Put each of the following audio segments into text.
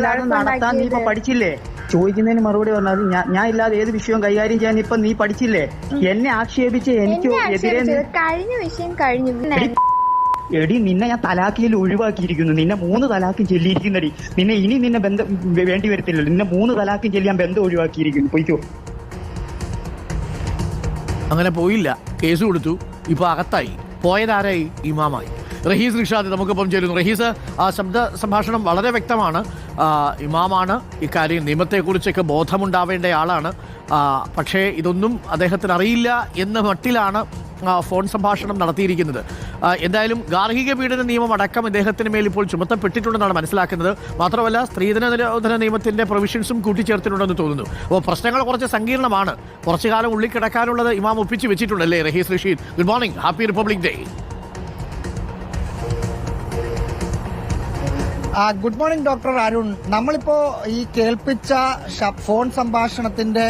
ഇല്ലാതെ നടത്താൻ നീ ഇപ്പൊ പഠിച്ചില്ലേ? ചോദിക്കുന്നതിന് മറുപടി പറഞ്ഞാൽ ഞാൻ ഇല്ലാതെ ഏത് വിഷയവും കൈകാര്യം ചെയ്യാൻ ഇപ്പൊ നീ പഠിച്ചില്ലേ? എന്നെ ആക്ഷേപിച്ച് എനിക്ക് എതിരെ കഴിഞ്ഞ വിഷയം കഴിഞ്ഞു. എടി, എടി നിന്നെ ഞാൻ തലാക്കിയിൽ ഒഴിവാക്കിയിരിക്കുന്നു. നിന്നെ മൂന്ന് തലാക്കും ചെല്ലിയിരിക്കുന്നടി. നിന്നെ ഇനി നിന്നെ ബന്ധം വേണ്ടി വരത്തില്ലല്ലോ. നിന്നെ മൂന്ന് തലാക്കും ചെല്ലിയാൻ ബന്ധം ഒഴിവാക്കിയിരിക്കുന്നു. പൊയ്ക്കോ. അങ്ങനെ പോയില്ല. കേസ് കൊടുത്തു. ഇപ്പൊ അകത്തായി. പോയതാരായി? ഇമാമായി. റഹീസ് റിഷാദ് നമുക്കൊപ്പം ചേരുന്നു. റഹീസ് ആ ശബ്ദ സംഭാഷണം വളരെ വ്യക്തമാണ്. ഇമാമാണ് ഇക്കാര്യം നിയമത്തെക്കുറിച്ചൊക്കെ ബോധമുണ്ടാവേണ്ട ആളാണ്. പക്ഷേ ഇതൊന്നും അദ്ദേഹത്തിന് അറിയില്ല എന്ന മട്ടിലാണ് ഫോൺ സംഭാഷണം നടത്തിയിരിക്കുന്നത്. എന്തായാലും ഗാർഹിക പീഡന നിയമം അടക്കം ഇദ്ദേഹത്തിന് മേൽ ഇപ്പോൾ ചുമത്തപ്പെട്ടിട്ടുണ്ടെന്നാണ് മനസ്സിലാക്കുന്നത്. മാത്രമല്ല സ്ത്രീധന നിരോധന നിയമത്തിന്റെ പ്രൊവിഷൻസും കൂട്ടിച്ചേർത്തിട്ടുണ്ടെന്ന് തോന്നുന്നു. അപ്പോൾ പ്രശ്നങ്ങൾ കുറച്ച് സങ്കീർണമാണ്. കുറച്ചു കാലം ഉള്ളിൽ കിടക്കാനുള്ളത് ഇമാം ഒപ്പിച്ച് വെച്ചിട്ടുണ്ടല്ലേ Rahees Rasheed? Good morning happy republic day good morning doctor Arun. നമ്മളിപ്പോ ഈ കേൾപ്പിച്ച ഫോൺ സംഭാഷണത്തിന്റെ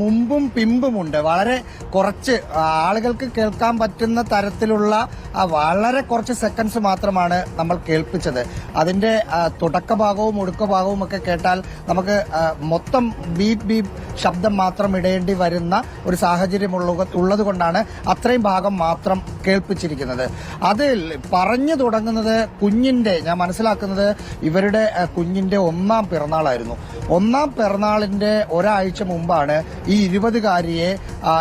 മുമ്പും പിമ്പുമുണ്ട് വളരെ കുറച്ച് ആളുകൾക്ക് കേൾക്കാൻ പറ്റുന്ന തരത്തിലുള്ള വളരെ കുറച്ച് സെക്കൻഡ്സ് മാത്രമാണ് നമ്മൾ കേൾപ്പിച്ചത്. അതിന്റെ തുടക്ക ഭാഗവും ഒടുക്ക ഭാഗവും ഒക്കെ കേട്ടാൽ നമുക്ക് മൊത്തം ബീപ് ബീപ് ശബ്ദം മാത്രം ഇടേണ്ടി വരുന്ന ഒരു സാഹചര്യം ഉള്ളത് കൊണ്ടാണ് അത്രയും ഭാഗം മാത്രം കേൾപ്പിച്ചിരിക്കുന്നത്. അതിൽ പറഞ്ഞു തുടങ്ങുന്നത് കുഞ്ഞിന്റെ ഞാൻ മനസ്സിലാക്കുന്നത് ഇവരുടെ കുഞ്ഞിന്റെ ഒന്നാം പിറന്നാളായിരുന്നു. ഒന്നാം പിറന്നാളിന്റെ ഒരാഴ്ച മുമ്പാണ് ഈ ഇരുപതുകാരിയെ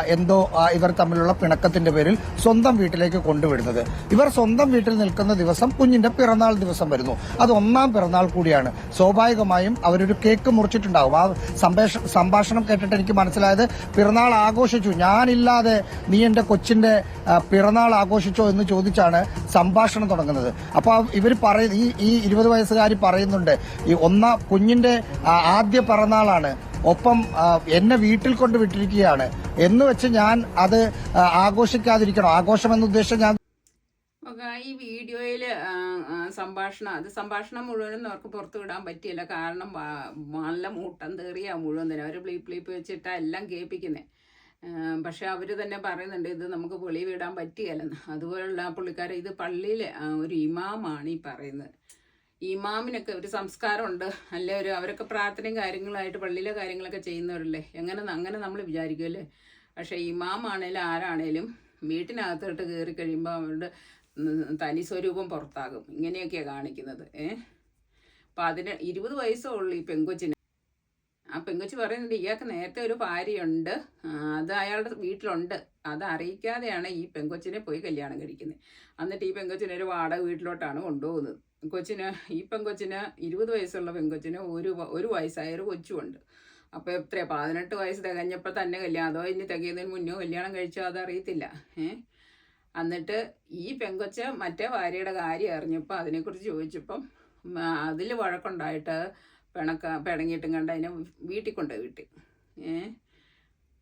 എന്തോ ഇവർ തമ്മിലുള്ള പിണക്കത്തിന്റെ പേരിൽ സ്വന്തം വീട്ടിലേക്ക് കൊണ്ടുവിടുന്നത്. ഇവർ സ്വന്തം വീട്ടിൽ നിൽക്കുന്ന ദിവസം കുഞ്ഞിന്റെ പിറന്നാൾ ദിവസം വരുന്നു. അത് ഒന്നാം പിറന്നാൾ കൂടിയാണ്. സ്വാഭാവികമായും അവരൊരു കേക്ക് മുറിച്ചിട്ടുണ്ടാകും ആ സംഭാഷണം കേട്ടിട്ട് എനിക്ക് മനസ്സിലായത് പിറന്നാൾ ആഘോഷിച്ചു. ഞാനില്ലാതെ നീ എന്റെ കൊച്ചിന്റെ പിറന്നാൾ ആഘോഷിച്ചോ എന്ന് ചോദിച്ചാണ് സംഭാഷണം തുടങ്ങുന്നത്. അപ്പൊ ഇവർ പറയുന്ന ഈ ഈ ഇരുപത് വയസ്സുകാരി പറയുന്നുണ്ട് ഈ ഒന്നാ കുഞ്ഞിന്റെ ആദ്യ പിറന്നാളാണ്. ഒപ്പം എന്നെ വീട്ടിൽ കൊണ്ട് വിട്ടിരിക്കുകയാണ്. എന്ന് വെച്ച് ഞാൻ അത് ആഘോഷിക്കാതിരിക്കണം. ആഘോഷം എന്ന ഉദ്ദേശം ഞാൻ ഈ വീഡിയോയിൽ സംഭാഷണം അത് സംഭാഷണം മുഴുവനും അവർക്ക് പുറത്തു വിടാൻ പറ്റിയില്ല. കാരണം നല്ല മൂട്ടം തേറിയാ മുഴുവൻ തന്നെ. അവർ പ്ലീപ്പ് പ്ലീപ്പ് വെച്ചിട്ടാ എല്ലാം കേൾപ്പിക്കുന്നത് പക്ഷെ അവർ തന്നെ പറയുന്നുണ്ട് ഇത് നമുക്ക് പൊളി വിടാൻ പറ്റിയല്ലെന്ന്. അതുപോലുള്ള പുള്ളിക്കാരെ ഇത് പള്ളിയിൽ ഒരു ഇമാമാണ് ഈ പറയുന്നത്. ഇമാമിനൊക്കെ ഒരു സംസ്കാരമുണ്ട്. അല്ലെ ഒരു അവരൊക്കെ പ്രാർത്ഥനയും കാര്യങ്ങളായിട്ട് പള്ളിയിലെ കാര്യങ്ങളൊക്കെ ചെയ്യുന്നവരല്ലേ? എങ്ങനെ അങ്ങനെ നമ്മൾ വിചാരിക്കുമല്ലേ പക്ഷേ ഇമാമാണേലും ആരാണേലും വീട്ടിനകത്തോട്ട് കയറി കഴിയുമ്പോൾ അവരുടെ തനി സ്വരൂപം പുറത്താകും. ഇങ്ങനെയൊക്കെയാണ് കാണിക്കുന്നത്. ഏഹ് അപ്പം അതിന് ഇരുപത് വയസ്സേ ഉള്ളൂ ഈ പെങ്കൊച്ചിന് ആ പെങ്കുച്ചി പറയുന്നത് ഇയാൾക്ക് നേരത്തെ ഒരു ഭാര്യയുണ്ട്. അത് അയാളുടെ വീട്ടിലുണ്ട്. അത് അറിയിക്കാതെയാണ് ഈ പെങ്കൊച്ചിനെ പോയി കല്യാണം കഴിക്കുന്നത്. എന്നിട്ട് ഈ പെങ്കൊച്ചിനെ ഒരു വാടക വീട്ടിലോട്ടാണ് കൊണ്ടുപോകുന്നത്. കൊച്ചിന് ഈ പെങ്കൊച്ചിന് ഇരുപത് വയസ്സുള്ള പെങ്കൊച്ചിന് ഒരു ഒരു വയസ്സായ ഒരു കൊച്ചുമുണ്ട്. അപ്പോൾ എത്ര പതിനെട്ട് വയസ്സ് തികഞ്ഞപ്പോൾ തന്നെ കല്യാണം അതോ ഇനി തികയുന്നതിന് മുന്നോ കല്യാണം കഴിച്ചോ അതറിയത്തില്ല. ഏ? എന്നിട്ട് ഈ പെങ്കൊച്ച മറ്റേ ഭാര്യയുടെ കാര്യം അറിഞ്ഞപ്പോൾ അതിനെക്കുറിച്ച് ചോദിച്ചപ്പം അതിൽ വഴക്കുണ്ടായിട്ട് പിണക്ക പിണങ്ങിയിട്ടും കണ്ട് അതിനെ വീട്ടിൽ കൊണ്ടുപോയി വിട്ടി. ഏ?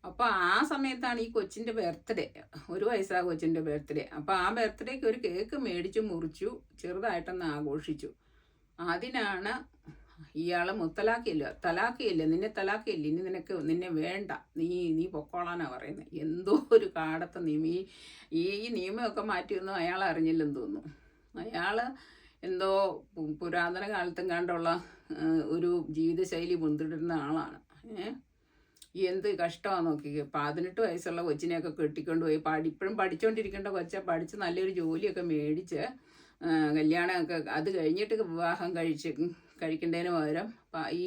അപ്പോൾ ആ സമയത്താണ് ഈ കൊച്ചിന്റെ ബർത്ത്ഡേ ഒരു വയസ്സാ കൊച്ചിന്റെ ബർത്ത്ഡേ അപ്പോൾ ആ ബർത്ത്ഡേക്ക് ഒരു കേക്ക് മേടിച്ചു മുറിച്ചു ചെറുതായിട്ടൊന്ന് ആഘോഷിച്ചു. അതിനാണ് ഇയാളെ മുത്തലാക്കിയില്ല തലാക്കിയില്ല നിന്നെ തലാക്കിയില്ല ഇനി നിനക്ക് നിന്നെ വേണ്ട. നീ നീ പൊക്കോളാനാ പറയുന്നത് എന്തോ ഒരു കാടത്തെ നിയമം ഈ ഈ നിയമമൊക്കെ മാറ്റിയൊന്നും അയാൾ അറിഞ്ഞില്ലെന്ന് തോന്നുന്നു. അയാൾ എന്തോ പുരാതന കാലത്തും കണ്ടുള്ള ഒരു ജീവിതശൈലി മുന്തിടുന്ന ആളാണ്. എന്ത് കഷ്ടമാണ് നോക്കി. പതിനെട്ട് വയസ്സുള്ള കൊച്ചിനെയൊക്കെ കെട്ടിക്കൊണ്ട് പോയി. പഠി ഇപ്പോഴും പഠിച്ചുകൊണ്ടിരിക്കേണ്ട കൊച്ച. പഠിച്ച് നല്ലൊരു ജോലിയൊക്കെ മേടിച്ച് കല്യാണമൊക്കെ അത് കഴിഞ്ഞിട്ട് വിവാഹം കഴിച്ച് കഴിക്കേണ്ടതിന് പകരം ഈ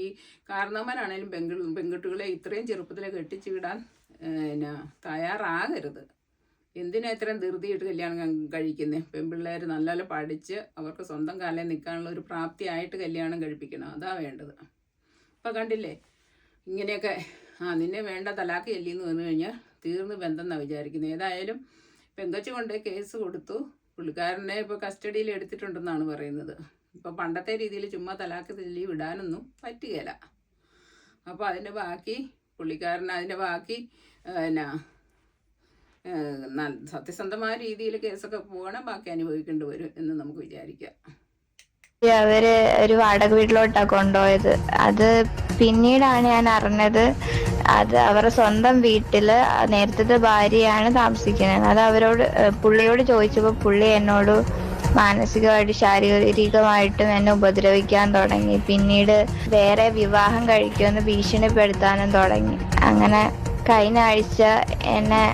കാരണവന്മാരാണേലും പെൺകു പെൺകുട്ടികളെ ഇത്രയും ചെറുപ്പത്തിൽ കെട്ടിച്ചു വിടാൻ പിന്നെ തയ്യാറാകരുത്. എന്തിനാ ഇത്രയും ധൃതിയിട്ട് കല്യാണം കഴിക്കുന്നത് പെൺപിള്ളേർ നല്ലപോലെ പഠിച്ച് അവർക്ക് സ്വന്തം കാലം നിൽക്കാനുള്ള ഒരു പ്രാപ്തിയായിട്ട് കല്യാണം കഴിപ്പിക്കണം. അതാ വേണ്ടത്. അപ്പം കണ്ടില്ലേ? ഇങ്ങനെയൊക്കെ ആ നിന്നെ വേണ്ട തലാക്ക് ചെല്ലിയെന്ന് പറഞ്ഞു കഴിഞ്ഞാൽ തീർന്ന് ബന്ധം എന്നാണ് വിചാരിക്കുന്നത് ഏതായാലും പെങ്കൊച്ചു കൊണ്ട് കേസ് കൊടുത്തു. പുള്ളിക്കാരനെ ഇപ്പോൾ കസ്റ്റഡിയിൽ എടുത്തിട്ടുണ്ടെന്നാണ് പറയുന്നത്. ഇപ്പോൾ പണ്ടത്തെ രീതിയിൽ ചുമ്മാ തലാക്ക് ചെല്ലി വിടാനൊന്നും പറ്റുകയില്ല അപ്പോൾ അതിന്റെ ബാക്കി പുള്ളിക്കാരൻ അതിന്റെ ബാക്കി എന്നാ സത്യസന്ധമായ രീതിയിൽ കേസൊക്കെ പോകണം ബാക്കി അനുഭവിക്കേണ്ടി വരും എന്ന് നമുക്ക് വിചാരിക്കാം. അവർ ഒരു വാടക വീട്ടിലോട്ടാ കൊണ്ടുപോയത്. അത് പിന്നീടാണ് ഞാൻ അറിഞ്ഞത് അത് അവരുടെ സ്വന്തം വീട്ടിൽ നേരത്തെ ഭാര്യയാണ് താമസിക്കുന്നത്. അത് അവരോട് പുള്ളിയോട് ചോദിച്ചപ്പോ പുള്ളി എന്നോട് മാനസികമായിട്ട് ശാരീരികമായിട്ടും എന്നെ ഉപദ്രവിക്കാൻ തുടങ്ങി. പിന്നീട് വേറെ വിവാഹം കഴിക്കുമെന്ന് ഭീഷണിപ്പെടുത്താനും തുടങ്ങി. അങ്ങനെ കഴിഞ്ഞ ആഴ്ച എന്നെ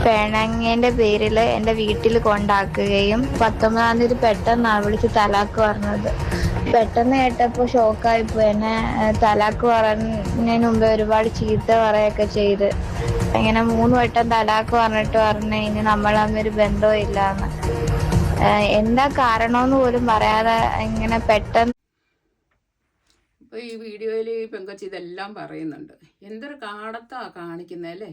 പിണങ്ങിയതിന്റെ പേരിൽ എന്റെ വീട്ടിൽ കൊണ്ടാക്കുകയും പത്തൊമ്പതാം തീയതി പെട്ടെന്നാണ് വിളിച്ച് തലാക്ക് പറഞ്ഞത്. പെട്ടെന്ന് കേട്ടപ്പോ ഷോക്കായിപ്പോ എന്നെ തലാക്ക് പറഞ്ഞതിന് മുമ്പേ ഒരുപാട് ചീത്ത പറയൊക്കെ ചെയ്ത്. ഇങ്ങനെ മൂന്ന് വട്ടം തലാക്ക് പറഞ്ഞിട്ട് പറഞ്ഞു ഇനി നമ്മൾ തമ്മിൽ ഏഹ്, എന്താ കാരണമെന്ന് പോലും പറയാതെ ഇങ്ങനെ പെട്ടെന്ന് ഇപ്പൊ ഈ വീഡിയോയിൽ പെങ്കൊച്ചി ഇതെല്ലാം പറയുന്നുണ്ട്. എന്തൊരു കാടത്താ കാണിക്കുന്നത് അല്ലേ?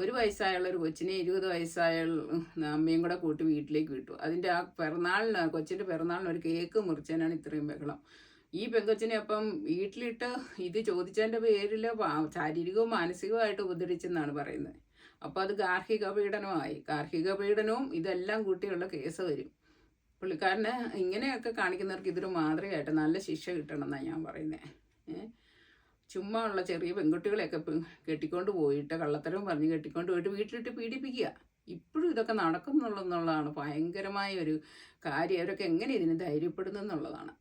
ഒരു വയസ്സായുള്ള ഒരു കൊച്ചിനെ ഇരുപത് വയസ്സായ അമ്മയും കൂടെ കൂട്ടി വീട്ടിലേക്ക് വിട്ടു. അതിന്റെ ആ പിറന്നാളിന് കൊച്ചിന്റെ പിറന്നാളിന് ഒരു കേക്ക് മുറിച്ചതിനാണ് ഇത്രയും ബഹളം. ഈ പെങ്കൊച്ചിനെ അപ്പം വീട്ടിലിട്ട് ഇത് ചോദിച്ചതിന്റെ പേരിൽ ശാരീരികവും മാനസികവുമായിട്ട് ഉപദ്രവിച്ചെന്നാണ് പറയുന്നത്. അപ്പോൾ അത് ഗാർഹിക പീഡനമായി. ഗാർഹിക പീഡനവും ഇതെല്ലാം കൂട്ടിയുള്ള കേസ് വരും. പുള്ളിക്കാരനെ ഇങ്ങനെയൊക്കെ കാണിക്കുന്നവർക്ക് ഇതൊരു മാതൃകയായിട്ട് നല്ല ശിക്ഷ കിട്ടണം എന്നാണ് ഞാൻ പറയുന്നത് ചുമ്മാ ഉള്ള ചെറിയ പെൺകുട്ടികളെയൊക്കെ കെട്ടിക്കൊണ്ട് പോയിട്ട് കള്ളത്തരവും പറഞ്ഞ് കെട്ടിക്കൊണ്ട് പോയിട്ട് വീട്ടിലിട്ട് പീഡിപ്പിക്കുക. ഇപ്പോഴും ഇതൊക്കെ നടക്കുന്നുള്ളതെന്നുള്ളതാണ് ഭയങ്കരമായ ഒരു കാര്യം. അവരൊക്കെ എങ്ങനെ ഇതിന് ധൈര്യപ്പെടുന്നു എന്നുള്ളതാണ്.